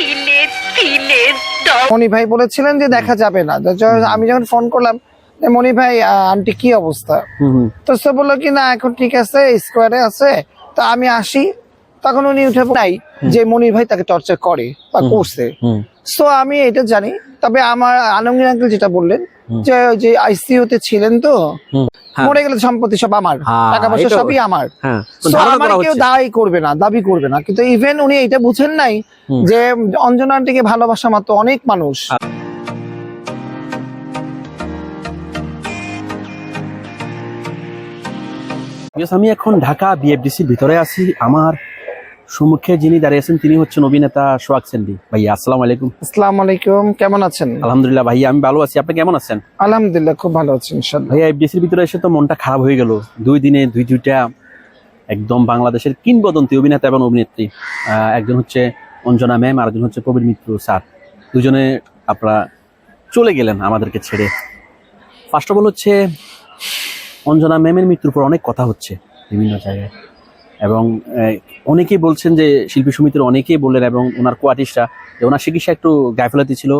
তিলে তিলে মনি ভাই বলেছিলেন যে দেখা যাবে না। আমি যখন ফোন করলাম মনি ভাই আন্টি কি অবস্থা? তো সে বলল কি না এখন ঠিক আছে স্কোয়ারে আছে। তো আমি আসি। তখন উনি উঠে নাই যে মনির ভাই তাকে টর্চার করে বা করছে। সো আমি এটা জানি। তবে আমার আলমগীর আঙ্কেল যেটা বললেন যে যে আইসিইউ তে ছিলেন তো মরে গেলে সম্পত্তি সব আমার হ্যাঁ, টাকা পয়সা এটা- সবই আমার। হ্যাঁ আমার কেউ দায় দায়ী করবে না দাবি করবে না। কিন্তু ইভেন উনি এটা বুঝেন নাই যে অঞ্জনা আন্টিকে ভালোবাসা মাত্র অনেক মানুষ। আমি এখন ঢাকা বিএফডিসির ভিতরে আছি। আমার সম্মুখে যিনি দাঁড়িয়েছেন তিনি হচ্ছেন অভিনেতা সোহাগ সেন্ডি ভাইয়া আসসালামু আলাইকুম। আসসালামু আলাইকুম কেমন আছেন? আলহামদুলিল্লাহ ভাইয়া আমি ভালো আছি। আপনি কেমন আছেন? আলহামদুলিল্লাহ খুব ভালো আছেন ভাইয়া এফডিসির ভিতরে এসে তো মনটা খারাপ হয়ে গেল। দুই দিনে দুই দুইটা একদম বাংলাদেশের কিংবদন্তি অভিনেতা এবং অভিনেত্রী। একজন হচ্ছে অঞ্জনা ম্যাম আর একজন হচ্ছে কবির মিত্র স্যার। দুজনে আপনারা চলে গেলেন আমাদেরকে ছেড়ে। ফার্স্ট অফ অল হচ্ছে অঞ্জনা ম্যামের মৃত্যুর পর অনেক কথা হচ্ছে বিভিন্ন জায়গায়। এবং অনেকেই বলছেন যে শিল্পী সমিতির অনেকেই বললেন এবং ওনার কোয়ার্টিস্টরা যে ওনার চিকিৎসা একটু গাফিলতি ছিল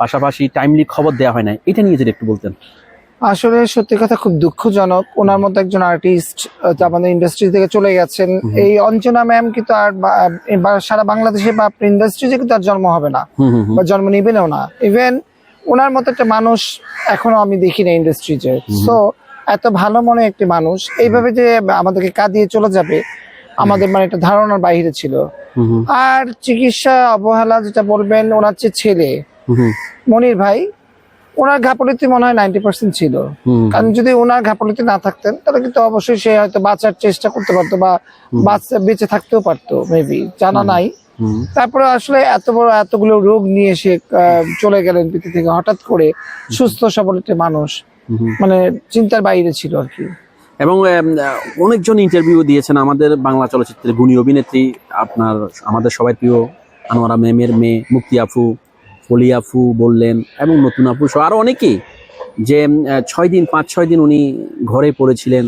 পাশাপাশি টাইমলি খবর দেওয়া হয় না এটা নিয়ে যদি একটু বলতেন। আসলে সত্যি কথা খুব দুঃখজনক। ওনার মতো একজন আর্টিস্ট আমাদের ইন্ডাস্ট্রি থেকে চলে গেছেন। এই অঞ্জনা ম্যাম কিন্তু আর সারা বাংলাদেশে বা ইন্ডাস্ট্রিতে কিন্তু আর জন্ম হবে না। বা জন্ম নিবেনও না। ইভেন ওনার মতো একটা মানুষ এখনও আমি দেখি না ইন্ডাস্ট্রিতে সো এত ভালো মনে একটি মানুষ। এইভাবে যে আমাদেরকে কাঁদিয়ে চলে যাবে আমাদের মানে একটা ধারণার বাইরে ছিল। আর চিকিৎসা অবহেলা যেটা বলবেন ওনার যে ছেলে মনির ভাই ওনার ঘাপলিতে মনে হয় নাইনটি পার্সেন্ট ছিল। কারণ যদি ওনার ঘাপলিতে না থাকতেন তাহলে কিন্তু অবশ্যই সে হয়তো বাঁচার চেষ্টা করতে পারতো বা বাচ্চা বেঁচে থাকতেও পারতো মেবি জানা নাই। তারপরে আসলে এত বড় এতগুলো রোগ নিয়ে সে চলে গেলেন পৃথিবী থেকে। হঠাৎ করে সুস্থ সবল একটি মানুষ। মানে চিন্তার বাইরে ছিল আর কি। এবং অনেকজন ইন্টারভিউ দিয়েছেন আমাদের বাংলা চলচ্চিত্রের গুণী অভিনেত্রী আপনার আমাদের সবাই প্রিয় আনোয়ারা মেমের মেয়ে মুক্তি আফু ফলি আফু বললেন এবং নতুন আফু সহ আরও অনেকেই যে ছয় দিন পাঁচ ছয় দিন উনি ঘরে পড়েছিলেন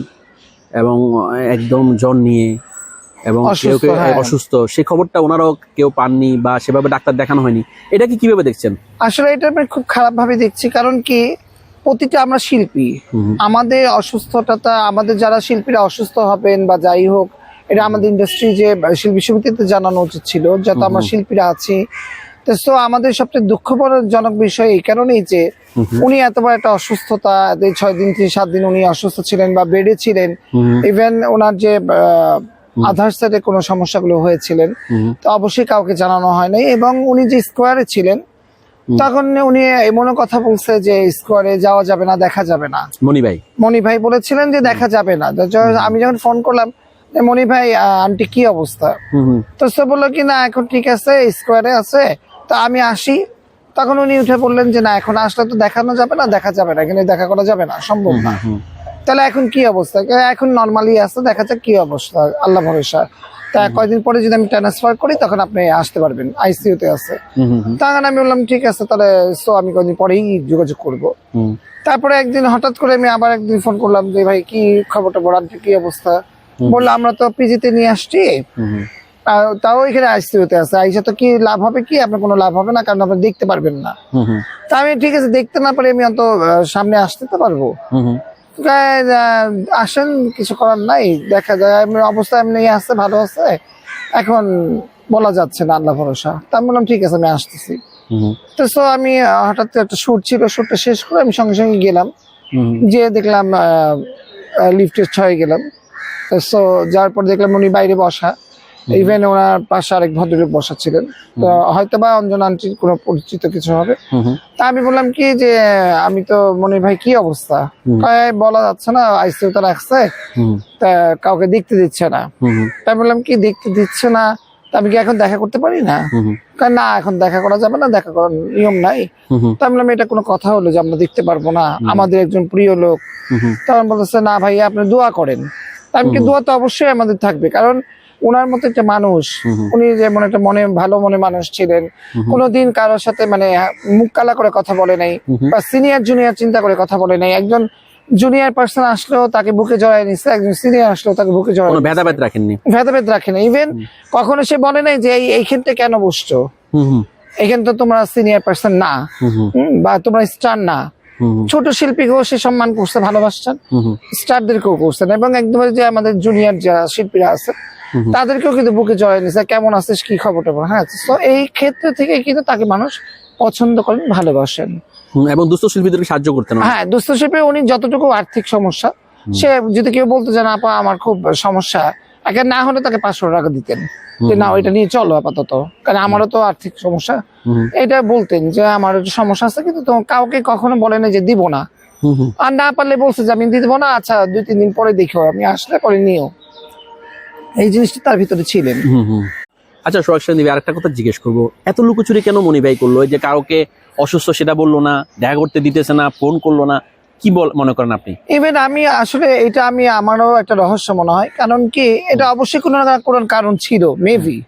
এবং একদম জ্বর নিয়ে এবং কেউ অসুস্থ, কেউ হ্যাঁ। অসুস্থ। সে খবরটা ওনারাও কেউ পাননি বা সেভাবে ডাক্তার দেখানো হয়নি। এটা কি কীভাবে দেখছেন? আসলে এটা আমি খুব খারাপ ভাবে দেখছি। কারণ কি প্রতিটা আমরা শিল্পী। আমাদের অসুস্থতা আমাদের যারা শিল্পীরা অসুস্থ হবেন বা যাই হোক এটা আমাদের ইন্ডাস্ট্রি যে শিল্পী সমিতিতে জানানো উচিত ছিল যত আমরা শিল্পীরা আছি। তো আমাদের সবচেয়ে দুঃখজনক বিষয় এই কারণেই যে উনি এত বড় একটা অসুস্থতা এই ছয় দিন থেকে সাত দিন উনি অসুস্থ ছিলেন বা বেডে ছিলেন ইভেন ওনার যে আধার সাইডে কোনো সমস্যাগুলো হয়েছিলেন তো অবশ্যই কাউকে জানানো হয় নাই এবং উনি যে স্কোয়ারে ছিলেন তখন উনি এমনও কথা বলছে যে স্কোয়ারে যাওয়া যাবে না দেখা যাবে না। মনি ভাই। মনি ভাই বলেছিলেন যে দেখা যাবে না। আমি যখন ফোন করলাম মনি ভাই আন্টি কি অবস্থা? তো সে বলল কি না এখন ঠিক আছে স্কোয়ারে আছে। তো আমি আসি। তখন উনি উঠে বললেন যে না এখন আসলে তো দেখানো যাবে না দেখা যাবে না এখানে দেখা করা যাবে না সম্ভব না। তাহলে এখন কি অবস্থা? এখন নর্মালি আছে দেখা যাক কি অবস্থা আল্লাহ ভরসা। তা কয়দিন পরে যদি আমি ট্রান্সফার করি তখন আপনি আসতে পারবেন। আইসিইউ তে আছে তখন আমি বললাম ঠিক আছে তাহলে সো আমি কদিন পরেই যোগাযোগ করব। তারপরে একদিন হঠাৎ করে আমি আবার একদিন ফোন করলাম যে ভাই কি খবরটা বড়? আন্টি কি অবস্থা? বলল আমরা তো পিজিতে নিয়ে আসছি। তাও এখানে আইসিইউতে আছে। আইসা তো কি লাভ হবে কি? আপনার কোনো লাভ হবে না কারণ আপনি দেখতে পারবেন না। তা আমি ঠিক আছে দেখতে না পারি আমি অন্ত সামনে আসতে তো পারব। আসেন কিছু করার নাই। দেখা যায় এমনি অবস্থা এমনি আছে ভালো আছে। এখন বলা যাচ্ছে না আল্লাহ ভরসা। তা আমি বললাম ঠিক আছে আমি আসতেছি। তো সো আমি হঠাৎ একটা শুট ছিল শুটটা শেষ করে আমি সঙ্গে সঙ্গে গেলাম। যে দেখলাম লিফটের ছয়ে গেলাম। সো যাওয়ার পর দেখলাম উনি বাইরে বসা। ইভেন ওনার পাশে আরেক ভদ্রলোক বসা ছিলেন তো হয়তো বা অঞ্জন আন্টির কোনো পরিচিত কিছু হবে। তা আমি বললাম কি যে আমি তো মনির ভাই কি অবস্থা? বলা যাচ্ছে না আইসিউ তো রাখছে। তা কাউকে দেখতে দিচ্ছে না। তাই বললাম কি দেখতে দিচ্ছে না। আমি কি এখন দেখা করতে পারি না? না এখন দেখা করা যাবে না দেখা করার নিয়ম নাই। তা আমি বললাম এটা কোনো কথা হলো যে আমরা দেখতে পারব না? আমাদের একজন প্রিয় লোক। তখন বলতেছে না ভাই আপনি দোয়া করেন। আমি কি দোয়া তো অবশ্যই আমাদের থাকবে। কারণ ওনার মতো একটা মানুষ উনি যেমন একটা মনে ভালো মনে মানুষ ছিলেন কোনোদিন কারোর সাথে মানে মুখ কালা করে কথা বলে নাই বা সিনিয়র জুনিয়র চিন্তা করে কথা বলে নাই। একজন জুনিয়র পার্সন আসলেও তাকে বুকে জড়াই নিচ্ছে একজন সিনিয়র আসলেও তাকে বুকে জড়াই ভেদাভেদ রাখেননি? ভেদাভেদ রাখে না ইভেন কখনো সে বলে নাই যে এই এইখানটা কেন বসছো? এখানে তো তোমরা সিনিয়র পার্সন না। বা তোমরা স্টার না। ছোট শিল্পীকেও সে সম্মান করছে ভালোবাসছেন। স্টারদেরকেও করছেন এবং একদম যে আমাদের জুনিয়র যারা শিল্পীরা আছে। তাদেরকেও কিন্তু বুকে জড়াই নিছে কেমন আছিস কি খবর টবর হ্যাঁ তো এই ক্ষেত্রে থেকে কিন্তু তাকে মানুষ পছন্দ করেন ভালোবাসেন। এবং দুস্থ শিল্পীদেরকে সাহায্য করতেন হ্যাঁ দুস্থ শিল্পী উনি যতটুকু আর্থিক সমস্যা সে যদি কেউ বলতে জানা আপা আমার খুব সমস্যা। একে না হলে তাকে পাঁচশো টাকা দিতেন। যে না ওইটা নিয়ে চলো আপাতত। কারণ আমারও তো আর্থিক সমস্যা। এটা বলতেন যে আমার সমস্যা আছে কিন্তু কাউকে কখনো বলে না যে দিব না। আর না পারলে বলছে যে আমি দিব না আচ্ছা দুই তিন দিন পরে দেখো আমি আসলে পরে নিও। এই জিনিসটা তার ভিতরে ছিলেন। আচ্ছা সোহাগ সেনদীপ আরেকটা কথা জিজ্ঞেস করব। এত লুকোচুরি কেন মনি ভাই করল? এই যে কাউকে অসুস্থ সেটা বলল না দেখা করতে দিতেছে না ফোন করল না। কি বল মনে করেন আপনি? ইভেন আমি আসলে এটা আমি আমারও একটা রহস্য মনে হয়। কারণ কি এটা অবশ্যই কোনো না কোনো কারণ ছিল মেবি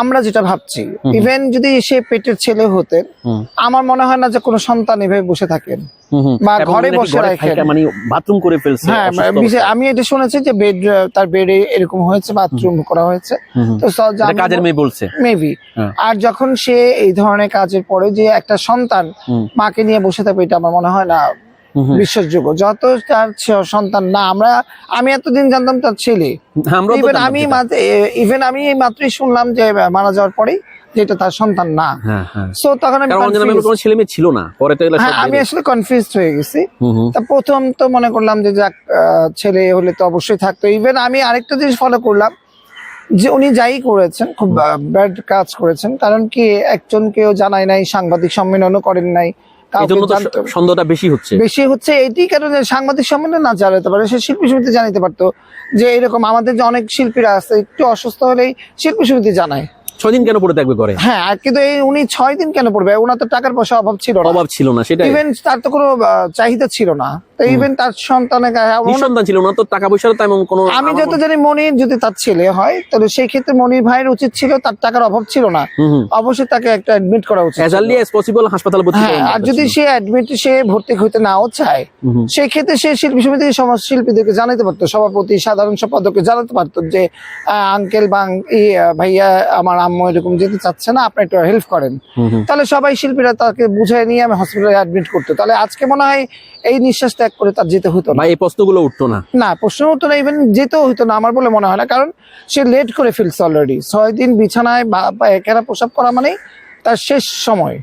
আমরা যেটা ভাবছি ইভেন যদি সে পেটের ছেলে হতেন আমার মনে হয় না যে কোনো সন্তান এভাবে বসে থাকেন। বা ঘরে বসে রাখেন। মানে বাথরুম করে ফেলছে হ্যাঁ আমি এটা শুনেছি যে বেড তার বেডে এরকম হয়েছে বাথরুম করা হয়েছে। তো কাজের মেয়ে বলছে। মেবি হ্যাঁ। আর যখন সে এই ধরনের কাজের পরে যে একটা সন্তান মাকে নিয়ে বসে থাকবে এটা আমার মনে হয় না। বিশ্বাসযোগ্য যত তার সন্তান না আমরা আমি এতদিন জানতাম তার ছেলে। ইভেন আমি। ইভেন আমি এই মাত্রই শুনলাম যে মারা যাওয়ার পরেই তার সন্তান না। হ্যাঁ হ্যাঁ। সো তখন আমি কারণ অঞ্জনা ম্যামের confused। কোনো ছেলে মেয়ে ছিল না। পরে তো হ্যাঁ আমি আসলে কনফিউজ হয়ে গেছি। হুম হুম। তা প্রথম তো মনে করলাম যে যাক ছেলে হলে তো অবশ্যই থাকতো। ইভেন আমি আরেকটা জিনিস ফলো করলাম যে উনি যাই করেছেন খুব ব্যাড কাজ করেছেন। কারণ কি একজন কেউ জানায় নাই সাংবাদিক সম্মেলনও করেন নাই। তো সন্দেহটা বেশি হচ্ছে। বেশি হচ্ছে এটি কারণে সাংবাদিক সম্মেলনে না জানাতে পারে সে শিল্পী সমিতি জানাতে পারতো যে এরকম আমাদের যে অনেক শিল্পীরা আছে একটু অসুস্থ হলেই শিল্পী সমিতি জানায়। ছয় দিন কেন পড়ে থাকবে করে হ্যাঁ কিন্তু এই উনি ছয় দিন কেন পড়বে? ওনার তো টাকার পয়সা অভাব ছিল অভাব ছিল না সেটা ইভেন তার তো কোনো চাহিদা ছিল না। ইভেন তার সন্তানের গায়ে- ছিল না তো টাকা পয়সার তেমন কোনো আমি যত জানি মনির যদি তার ছেলে হয় তাহলে সেই ক্ষেত্রে মনির ভাইয়ের উচিত ছিল তার টাকার অভাব ছিল না। অবশ্যই তাকে একটা অ্যাডমিট করা উচিত অ্যাজ আর্লি অ্যাজ পসিবল হাসপাতালে ভর্তি হ্যাঁ আর যদি সে অ্যাডমিট সে ভর্তি হইতে নাও চায়। সেই ক্ষেত্রে সে শিল্পী সমিতির সমাজ শিল্পীদেরকে জানাতে পারতো সভাপতি সাধারণ সম্পাদককে জানাতে পারতো যে আঙ্কেল বাং ভাইয়া আমার আম্মু এরকম যেতে চাচ্ছে না আপনি একটু হেল্প করেন। তাহলে সবাই শিল্পীরা তাকে বুঝাই নিয়ে আমি হসপিটালে অ্যাডমিট করতো। তাহলে আজকে মনে হয় এই নিঃশ্বাস ত্যাগ করে তার যেতে হতো না। এই প্রশ্নগুলো উঠতো না। না প্রশ্ন হতো না ইভেন যেতেও হতো না আমার বলে মনে হয় না কারণ সে লেট করে ফেলছে অলরেডি ছয় দিন বিছানায় বা একেরা প্রসাব করা মানে তার শেষ সময়।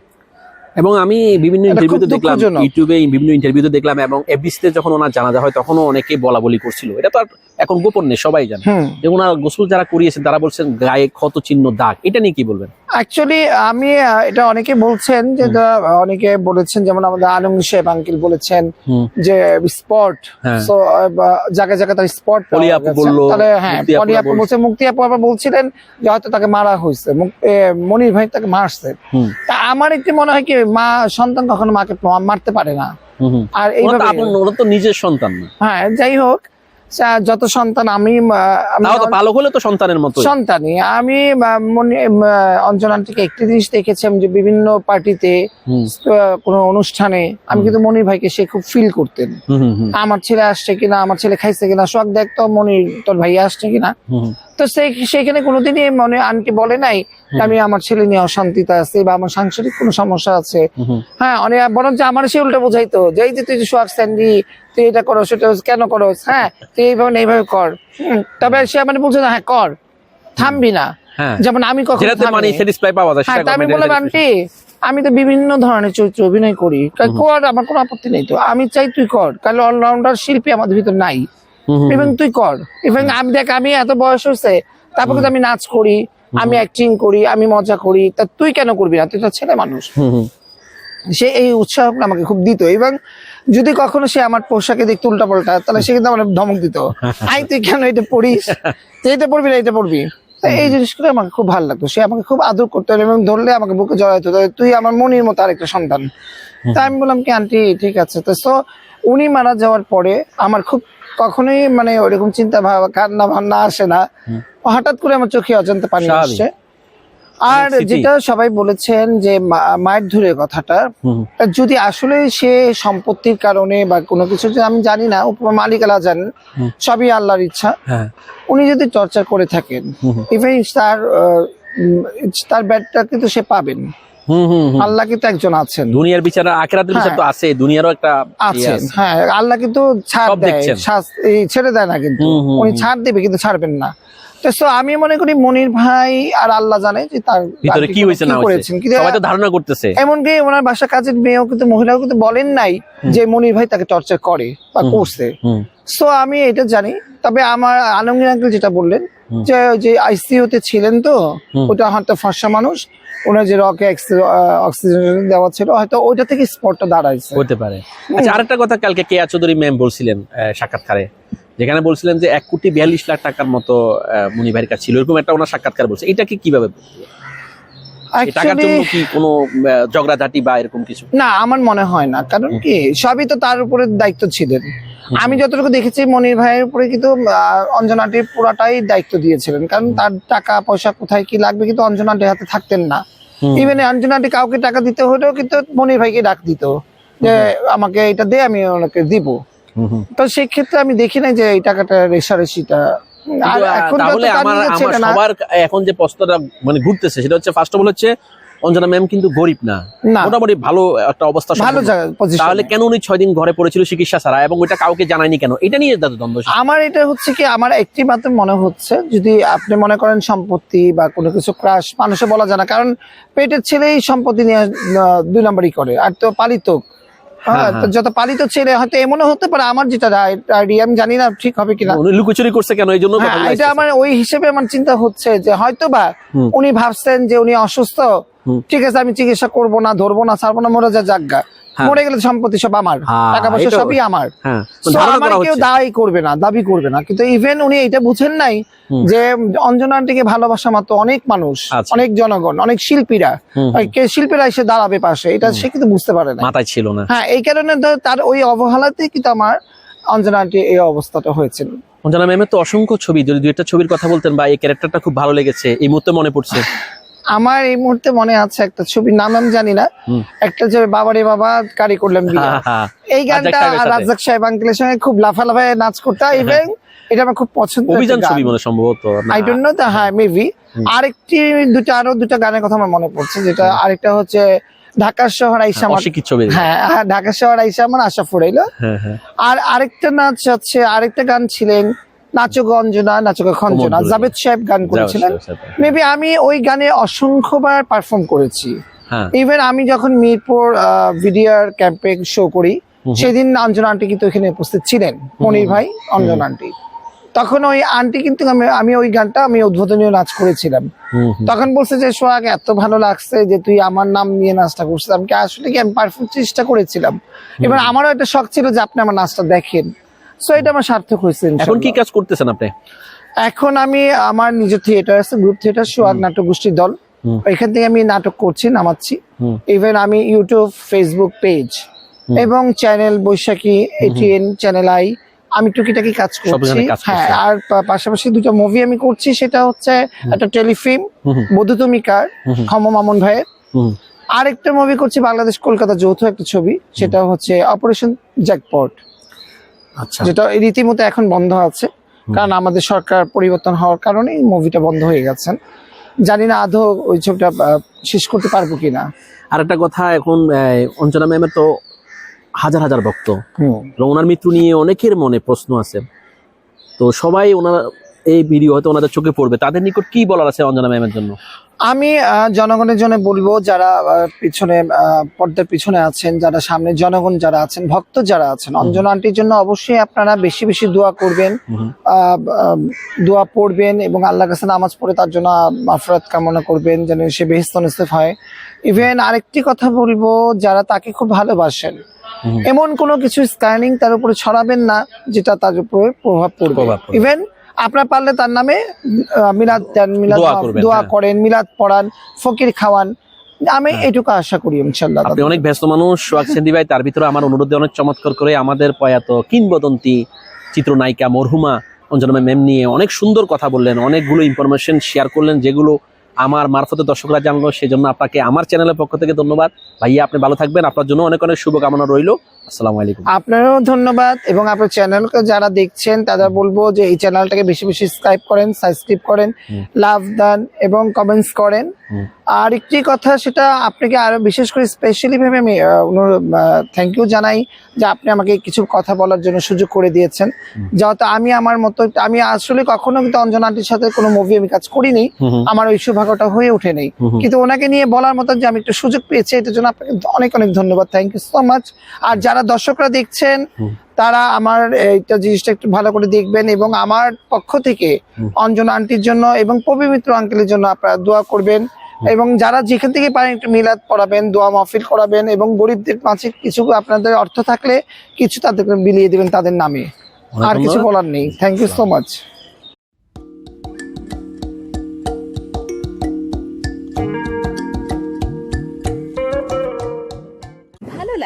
এবং আমি বিভিন্ন ইন্টারভিউতে দেখলাম ইউটিউবে বিভিন্ন ইন্টারভিউতে দেখলাম এবং এফবিসিতে যখন ওনার জানাজা হয় তখনও অনেকে বলা বলি করছিল। এটা তো আর এখন গোপন নেই সবাই জানে। যে ওনার গোসল যারা করিয়েছেন তারা বলছেন গায়ে ক্ষত চিহ্ন দাগ। এটা নিয়ে কি বলবেন? অ্যাকচুয়ালি আমি এটা অনেকে বলছেন যে অনেকে বলেছেন যেমন আমাদের আলম সাহেব আঙ্কিল বলেছেন যে স্পট হ্যাঁ। সো জায়গায় জায়গায় তার স্পট তাহলে হ্যাঁ মুক্তি পলি আপু বলছে। মুক্তি আপু আবার বলছিলেন যে হয়তো তাকে মারা হয়েছে। মনির ভাই তাকে মারছে। তা আমার একটি মনে হয় কি মা সন্তান কখনো মাকে মারতে পারে না। আর ওনার তো নিজের সন্তান না। হ্যাঁ যাই হোক যত সন্তান আমি পালক হলে তো সন্তানের মতো সন্তানই। আমি মনে অঞ্জনা একটি জিনিস দেখেছিলাম যে বিভিন্ন পার্টিতে কোন অনুষ্ঠানে আমি কিন্তু মনির ভাইকে সে খুব ফিল করতেন। আমার ছেলে আসছে কিনা আমার ছেলে খাইছে কিনা সব দেখতো মনির তোর ভাই আসছে কিনা। তো সেখানে কোনোদিনই মনে আন্টি বলে নাই আমি আমার ছেলে নিয়ে অশান্তিতে আছে বা আমার সাংসারিক কোনো সমস্যা আছে। হ্যাঁ অনেক বরঞ্চ আমার সে উল্টা বোঝাইতো যে এই যে তুই সোহাগ স্যান্ডি তুই এটা করো সেটা কেন করো হ্যাঁ তুই এইভাবে এইভাবে কর। তবে সে মানে বলছে না হ্যাঁ কর। থামবি না। হ্যাঁ। যেমন আমি কখনো হ্যাঁ আমি বললাম আন্টি আমি তো বিভিন্ন ধরনের চরিত্রে অভিনয় করি। কর আমার কোনো আপত্তি নেই তো। আমি চাই তুই কর। কারণ অলরাউন্ডার শিল্পী আমাদের ভিতর নাই। হুম তুই কর। এবং আমি দেখ আমি এত বয়স হয়েছে তারপর কিন্তু আমি নাচ করি আমি অ্যাক্টিং করি আমি মজা করি তা তুই কেন করবি না? তুই তো ছেলে মানুষ। সে এই উৎসাহ আমাকে খুব দিত। এবং যদি কখনো সে আমার পোশাকে দেখতে উল্টা পাল্টা তাহলে সে কিন্তু আমার ধমক দিত। আই তুই কেন এটা পড়িস? তুই এটা পড়বি না এটা পড়বি? এই জিনিসগুলো আমাকে খুব ভালো লাগতো। সে আমাকে খুব আদর করতো এবং ধরলে আমাকে বুকে জড়াইতো তুই আমার মনির মতো আরেকটা সন্তান। তা আমি বললাম কি আন্টি ঠিক আছে। তো সো উনি মারা যাওয়ার পরে আমার খুব কখনোই মানে ওইরকম চিন্তা ভাব কান্না ভাবনা আসে না। হঠাৎ করে আমার চোখে অজান্তে পানি। আসছে। আর যেটা সবাই বলেছেন যে মায়ের ধরে কথাটা যদি আসলে সে সম্পত্তির কারণে বা কোনো কিছু যে আমি জানি না মালিক আলা জানেন সবই আল্লাহর ইচ্ছা। হ্যাঁ। উনি যদি চর্চা করে থাকেন। ইভেন তার তার ব্যাটটা কিন্তু সে পাবেন। আল্লাহ কিন্তু একজন আছেন। দুনিয়ার বিচার আখেরাতের বিচার হ্যাঁ। তো আছে দুনিয়ারও একটা ইয়ে আছে। হ্যাঁ আল্লাহ কিন্তু ছাড় দেয় ছেড়ে দেয় না কিন্তু। উনি ছাড় দেবে কিন্তু ছাড়বেন না। তো আমি মনে করি মনির ভাই আর আল্লাহ জানে যে তার ভিতরে কি হয়েছে না করেছেন। সবাই তো ধারণা করতেছে। এমনকি ওনার বাসা কাজের মেয়েও কিন্তু মহিলাও কিন্তু বলেন নাই যে মনির ভাই তাকে টর্চার করে বা করছে। সো আমি এটা জানি। তবে আমার আলমগীর আঙ্কেল যেটা বললেন। যে যে আইসিইউতে ছিলেন তো ওটা হয়তো ফর্সা মানুষ। ওনার যে রকে অক্সিজেন দেওয়া ছিল হয়তো ওইটা থেকে স্পটটা দাঁড়াইছে। হতে পারে। আচ্ছা আরেকটা কথা কালকে কেয়া চৌধুরী ম্যাম বলছিলেন সাক্ষাৎকারে যেখানে বলছিলেন যে এক কোটি বিয়াল্লিশ লাখ টাকার মতো আহ, মুনি ভাইয়ের কাছে ছিল এরকম একটা ওনার সাক্ষাৎকার বলছে। এটা কি কীভাবে টাকার জন্য কি কোনো ঝগড়াঝাটি বা এরকম কিছু? না আমার মনে হয় না। কারণ কি সবই তো তার উপরে দায়িত্ব ছিলেন। আমি যতটুকু দেখেছি মনির ভাইয়ের উপরে কিন্তু আহ, অঞ্জনাটির পুরাটাই দায়িত্ব দিয়েছিলেন। কারণ তার টাকা পয়সা কোথায় কি লাগবে কিন্তু অঞ্জনাটির হাতে থাকতেন না। ইভেন অঞ্জনাটি কাউকে টাকা দিতে হলেও কিন্তু মনির ভাইকে ডাক দিত। যে আমাকে এটা দে আমি ওনাকে দিব। তো সেই ক্ষেত্রে আমি দেখি না যে এই টাকাটা রেশারেশিটা তাহলে আমার আমার সবার এখন যে প্রশ্নটা মানে ঘুরতেছে সেটা হচ্ছে ফার্স্ট অফ অল হচ্ছে অঞ্জনা ম্যাম কিন্তু গরিব না। মোটামুটি ভালো একটা অবস্থা ভালো তাহলে কেন উনি ছয় দিন ঘরে পড়েছিল চিকিৎসা ছাড়া? এবং ওইটা কাউকে জানায়নি কেন? এটা নিয়ে তাদের দ্বন্দ্ব আমার এটা হচ্ছে কি আমার একটি মাত্র মনে হচ্ছে যদি আপনি মনে করেন সম্পত্তি বা কোনো কিছু ক্রাশ মানুষে বলা যায় না কারণ পেটের ছেলেই সম্পত্তি নিয়ে দুই নম্বরই করে আর তো পালিত তো যত পালিত ছেলে হয়তো এমনও হতে পারে আমার যেটা আইডিয়া আমি জানি না ঠিক হবে কিনা। উনি লুকোচুরি করছে কেন? এই জন্য হ্যাঁ, এটা। আমার ওই হিসেবে আমার চিন্তা হচ্ছে যে হয়তো বা উনি ভাবছেন যে উনি অসুস্থ। ঠিক আছে আমি চিকিৎসা করব না ধরবো না ছাড়বো না মরে যা জাগা হ্যাঁ। মরে গেলে সম্পত্তি সব আমার। হ্যাঁ, টাকা পয়সা সবই আমার। হ্যাঁ আমার কেউ দায়ী করবে না দাবি করবে না। কিন্তু ইভেন উনি এটা বুঝেন নাই যে অঞ্জনা আন্টিকে ভালোবাসা মাত্র অনেক মানুষ আচ্ছা। অনেক জনগণ অনেক শিল্পীরা। শিল্পীরা এসে দাঁড়াবে পাশে এটা সে কিন্তু বুঝতে পারে না মাথায় ছিল না। হ্যাঁ এই কারণে তো তার ওই অবহেলাতেই কিন্তু আমার অঞ্জনা আন্টি এই অবস্থাটা হয়েছিল অঞ্জনা ম্যামের তো অসংখ্য ছবি যদি দুই একটা ছবির কথা বলতেন বা এই ক্যারেক্টারটা খুব ভালো লেগেছে এই মুহূর্তে মনে পড়ছে। আমার এই মুহূর্তে মনে আছে একটা ছবির নাম আমি জানি না। একটা যে বাবারে বাবা কারি করলাম। হ্যাঁ, হ্যাঁ। এই গানটা রাজ্জাক সাহেবের সাথে। রাজ্জাক সাহেব আঙ্কেলের সঙ্গে খুব লাফালাফায় নাচ করতে ইভেন এটা আমার খুব পছন্দ অভিযান ছবি মনে সম্ভবত আই ডোন্ট নো দা হ্যাঁ মেবি। আরেকটি দুটো আরও দুটো গানের কথা আমার মনে পড়ছে যেটা আরেকটা হচ্ছে ঢাকার শহর আইসা আমার ছবি। হ্যাঁ হ্যাঁ, ঢাকার শহর আইসা আমার আশা ফুরাইলো। হ্যাঁ হ্যাঁ। আর আরেকটা নাচ হচ্ছে আরেকটা গান ছিলেন নাচক অঞ্জনা নাচক খঞ্জনা। জাভেদ সাহেব গান করেছিলেন। মেবি আমি ওই গানে অসংখ্যবার পারফর্ম করেছি। হ্যাঁ। ইভেন আমি যখন মিরপুর ভিডিওর ক্যাম্পে শো করি সেদিন অঞ্জনা আন্টি কিন্তু এখানে উপস্থিত ছিলেন মনির ভাই অঞ্জনা আন্টি তখন ওই আন্টি কিন্তু আমি আমি ওই গানটা আমি উদ্বোধনীয় নাচ করেছিলাম। তখন বলছে যে সোহাগ এত ভালো লাগছে যে তুই আমার নাম নিয়ে নাচটা করছিস। আমি আসলে কি আমি পারফর্ম চেষ্টা করেছিলাম? এবার আমারও একটা শখ ছিল যে আপনি আমার নাচটা দেখেন। সো এটা আমার সার্থক হয়েছে এখন কি কাজ করতেছেন আপনি? এখন আমি আমার নিজের থিয়েটার আছে গ্রুপ থিয়েটার সোহাগ নাটক গোষ্ঠীর দল। এখান থেকে আমি নাটক করছি নামাচ্ছি। ইভেন আমি ইউটিউব ফেসবুক পেজ এবং channel Boishakhi ATN channel i আমি টুকিটাকি কাজ করছি। হ্যাঁ আর পাশাপাশি দুটো মুভি আমি করছি সেটা হচ্ছে একটা টেলিফিল্ম হুম, হুম, ক্ষম মামুন ভাইয়ের। আরেকটা মুভি করছি বাংলাদেশ কলকাতা যৌথ একটা ছবি সেটা হচ্ছে অপারেশন জ্যাকপট যেটা রীতিমতো এখন বন্ধ আছে কারণ আমাদের সরকার পরিবর্তন হওয়ার কারণে এই মুভিটা বন্ধ হয়ে গেছে জানি না আদৌ ওই ছবিটা শেষ করতে পারব কিনা। আর একটা কথা এখন অঞ্জনা ম্যামের তো হাজার হাজার ভক্ত। এবং ওনার মৃত্যু নিয়ে অনেকের মনে প্রশ্ন আছে। তো সবাই ওনার এই ভিডিও হয়তো ওনাদের চোখে পড়বে। তাদের নিকট কি বলার আছে অঞ্জনা ম্যামের জন্য? আমি জনগণের জন্য বলব যারা পিছনে পর্দার পিছনে আছেন যারা সামনে জনগণ যারা আছেন ভক্ত যারা আছেন অঞ্জন আন্টির জন্য অবশ্যই আপনারা বেশি বেশি দোয়া করবেন দোয়া পড়বেন এবং আল্লাহ কাছে নামাজ পড়ে তার জন্য মাফরাত কামনা করবেন যেন সে বেহেস্ত নসিব হয়। ইভেন আরেকটি কথা বলব যারা তাকে খুব ভালোবাসেন এমন কোনো কিছু স্ক্যানিং তার উপরে ছড়াবেন না যেটা তার উপরে প্রভাব পড়বে। ইভেন আপনার পারলে তার নামে মিলাদ দেন মিলাদ দোয়া হ্যাঁ। করেন মিলাদ পড়ান ফকির খাওয়ান। আমি এটুকু আশা করি ইনশাল্লাহ আপনি অনেক ব্যস্ত মানুষ সোহাগ সেন্দি ভাই তার ভিতরে আমার অনুরোধে অনেক চমৎকার করে আমাদের প্রয়াত কিংবদন্তি চিত্রনায়িকা মরহুমা অঞ্জনা ম্যাম নিয়ে অনেক সুন্দর কথা বললেন অনেকগুলো ইনফরমেশন শেয়ার করলেন যেগুলো আমার মারফতে দর্শকরা জানলো। সেজন্য আপনাকে আমার চ্যানেলের পক্ষ থেকে ধন্যবাদ। ভাইয়া আপনি ভালো থাকবেন। আপনার জন্য অনেক অনেক শুভকামনা রইল। আসসালামু আলাইকুম। আপনারও ধন্যবাদ এবং আপনার চ্যানেলকে যারা দেখছেন তাদের বলব যে এই চ্যানেলটাকে বেশি বেশি সাবস্ক্রাইব করেন সাবস্ক্রাইব করেন লাভ দান এবং কমেন্টস করেন। আর একটি কথা সেটা আপনাকে আরও বিশেষ করে স্পেশালি ভাবে আমি থ্যাংক ইউ জানাই যে আপনি আমাকে কিছু কথা বলার জন্য সুযোগ করে দিয়েছেন। যেহেতু আমি আমার মতো আমি আসলে কখনো কিন্তু অঞ্জনা আন্টির সাথে কোনো মুভি আমি কাজ করিনি। আমার ওই সৌভাগ্যটা হয়ে ওঠেনি হুম হুম। কিন্তু ওনাকে নিয়ে বলার মতো যে আমি একটু সুযোগ পেয়েছি এটার জন্য আপনাকে অনেক অনেক ধন্যবাদ। থ্যাংক ইউ সো মাচ আর যারা দর্শকরা দেখছেন তারা আমার এইটা জিনিসটা একটু ভালো করে দেখবেন এবং আমার পক্ষ থেকে অঞ্জন আন্টির জন্য এবং পবি মিত্র আঙ্কেলের জন্য আপনারা দোয়া করবেন এবং যারা যেখান থেকে পারেন একটু মিলাদ পড়াবেন দোয়া মাহফিল করাবেন এবং গরিবদের মাঝে কিছু আপনাদের অর্থ থাকলে কিছু তাদেরকে বিলিয়ে দিবেন তাদের নামে। আর কিছু বলার নেই। Thank you so much